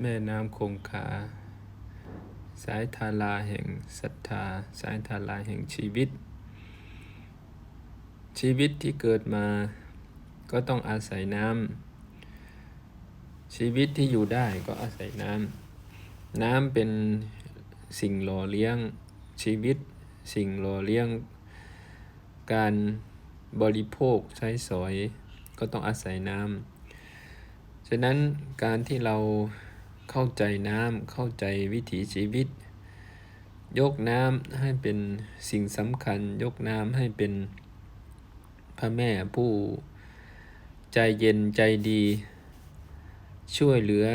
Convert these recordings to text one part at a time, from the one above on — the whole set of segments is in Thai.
แม่น้ำคงคา สายทาราแห่งศรัทธา สายทาราแห่งชีวิต ชีวิตที่เกิดมาก็ต้องอาศัยน้ำชีวิตที่อยู่ได้ก็อาศัยน้ำน้ำเป็นสิ่งหล่อเลี้ยงชีวิต สิ่งหล่อเลี้ยง การบริโภคใช้สอยก็ต้องอาศัยน้ำฉะนั้นการที่เรา เข้าใจน้ำเข้าใจวิถีชีวิต ยกน้ำให้เป็นสิ่งสำคัญ ยกน้ำให้เป็นพระแม่ผู้ใจเย็นใจดี ช่วยเหลือ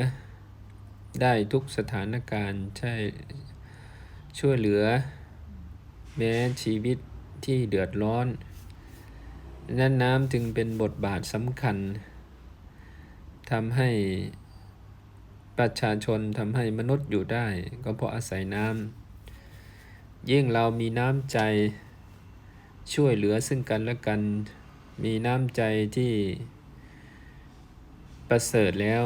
ได้ทุกสถานการณ์ใช่ช่วยเหลือ แม้ชีวิตที่เดือดร้อนนั้นน้ำจึงเป็นบทบาทสำคัญทำให้ ประชาชนทำให้มนุษย์อยู่ได้ ก็เพราะอาศัยน้ำยิ่งเรามีน้ำใจ ช่วยเหลือซึ่งกันและกัน มีน้ำใจที่ประเสริฐแล้ว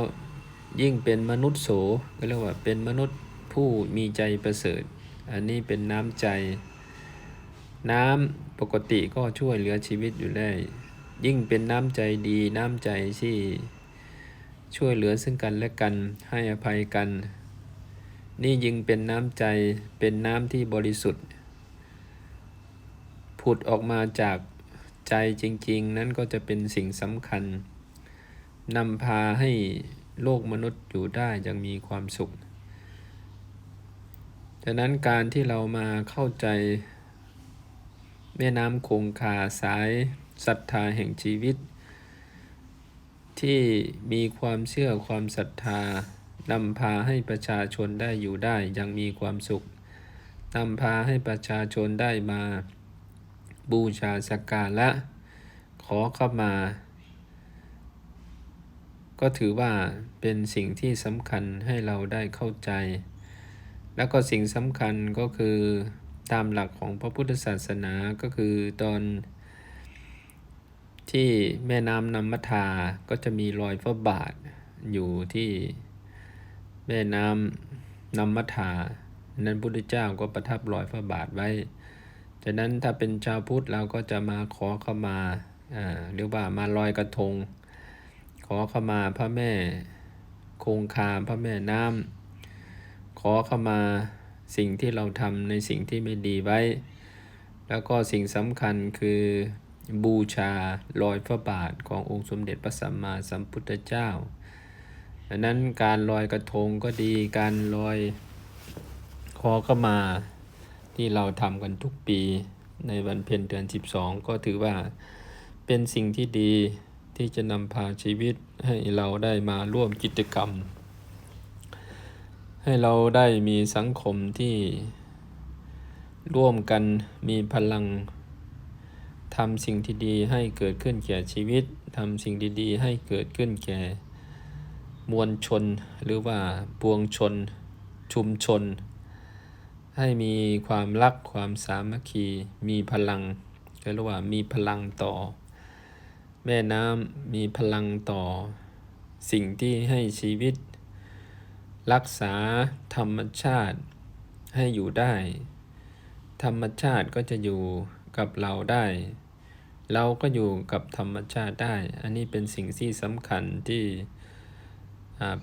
ยิ่งเป็นมนุษย์โสก็เรียกว่าเป็นมนุษย์ผู้มีใจประเสริฐ อันนี้เป็นน้ำใจ น้ำปกติก็ช่วยเหลือชีวิตอยู่ได้ ยิ่งเป็นน้ำใจดีน้ำใจที่ ช่วยเหลือซึ่งกันและกันให้อภัยกัน นี่ยิ่งเป็นน้ำใจเป็นน้ำที่บริสุทธิ์ ผุดออกมาจากใจจริงๆ นั้นก็จะเป็นสิ่งสำคัญนำพาให้โลกมนุษย์อยู่ได้ย่างมีความสุขดังนั้นการที่เรามาเข้าใจ แม่น้ำคงคาสายศรัทธาแห่งชีวิต ที่มีความเชื่อความศรัทธานำพาให้ประชาชนได้อยู่ได้ย่างมีความสุขนำพาให้ประชาชนได้มา บูชาสักการะขอเข้ามา ก็ถือว่าเป็นสิ่งที่สำคัญให้เราได้เข้าใจ แล้วก็สิ่งสำคัญก็คือตามหลักของพระพุทธศาสนาก็คือตอน ที่แม่น้ำนำมัทาก็จะมีรอยพระบาทอยู่ที่แม่น้ำนำมัทานั้นพุทธเจ้าก็ประทับรอยพระบาทไว้จากนั้นถ้าเป็นชาวพุทธเราก็จะมาขอเข้ามาอ่าเรียกว่ามาลอยกระทง ขอเข้ามาพระแม่คงคาพระแม่น้ำขอเข้ามาสิ่งที่เราทำในสิ่งที่ไม่ดีไว้ แล้วก็สิ่งสำคัญคือ บูชารอยพระบาทขององค์สมเด็จพระสัมมาสัมพุทธเจ้าดังนั้นการลอยกระทงก็ดีการลอยขอเข้ามาที่เราทำกันทุกปีในวันเพ็ญเดือน 12 ก็ถือว่าเป็นสิ่งที่ดีที่จะนำพาชีวิตให้เราได้มาร่วมกิจกรรม ให้เราได้มีสังคมที่ร่วมกันมีพลัง ทำสิ่งที่ดีให้เกิดขึ้นแก่ชีวิตทำสิ่งดีๆ ให้เกิดขึ้นแก่ มวลชนหรือว่าปวงชน ชุมชน ให้มีความรักความสามัคคีมีพลังเรียกว่ามีพลังต่อ แม่น้ำมีพลังต่อ สิ่งที่ให้ชีวิต รักษาธรรมชาติให้อยู่ได้ ธรรมชาติก็จะอยู่กับเราได้ เราก็อยู่กับธรรมชาติได้ อันนี้เป็นสิ่งที่สำคัญที่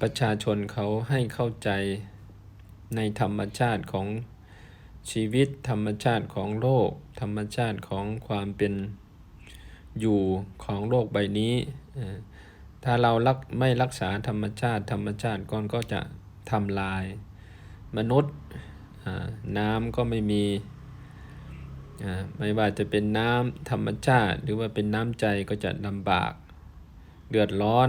ประชาชนเขาให้เข้าใจในธรรมชาติของชีวิตธรรมชาติของโลก ธรรมชาติของความเป็นอยู่ของโลกใบนี้ ถ้าเรารักไม่รักษาธรรมชาติธรรมชาติก่อนก็จะทำลาย มนุษย์น้ำก็ไม่มี ไม่ว่าจะเป็นน้ำธรรมชาติ หรือว่าเป็นน้ำใจก็จะลำบาก เดือดร้อน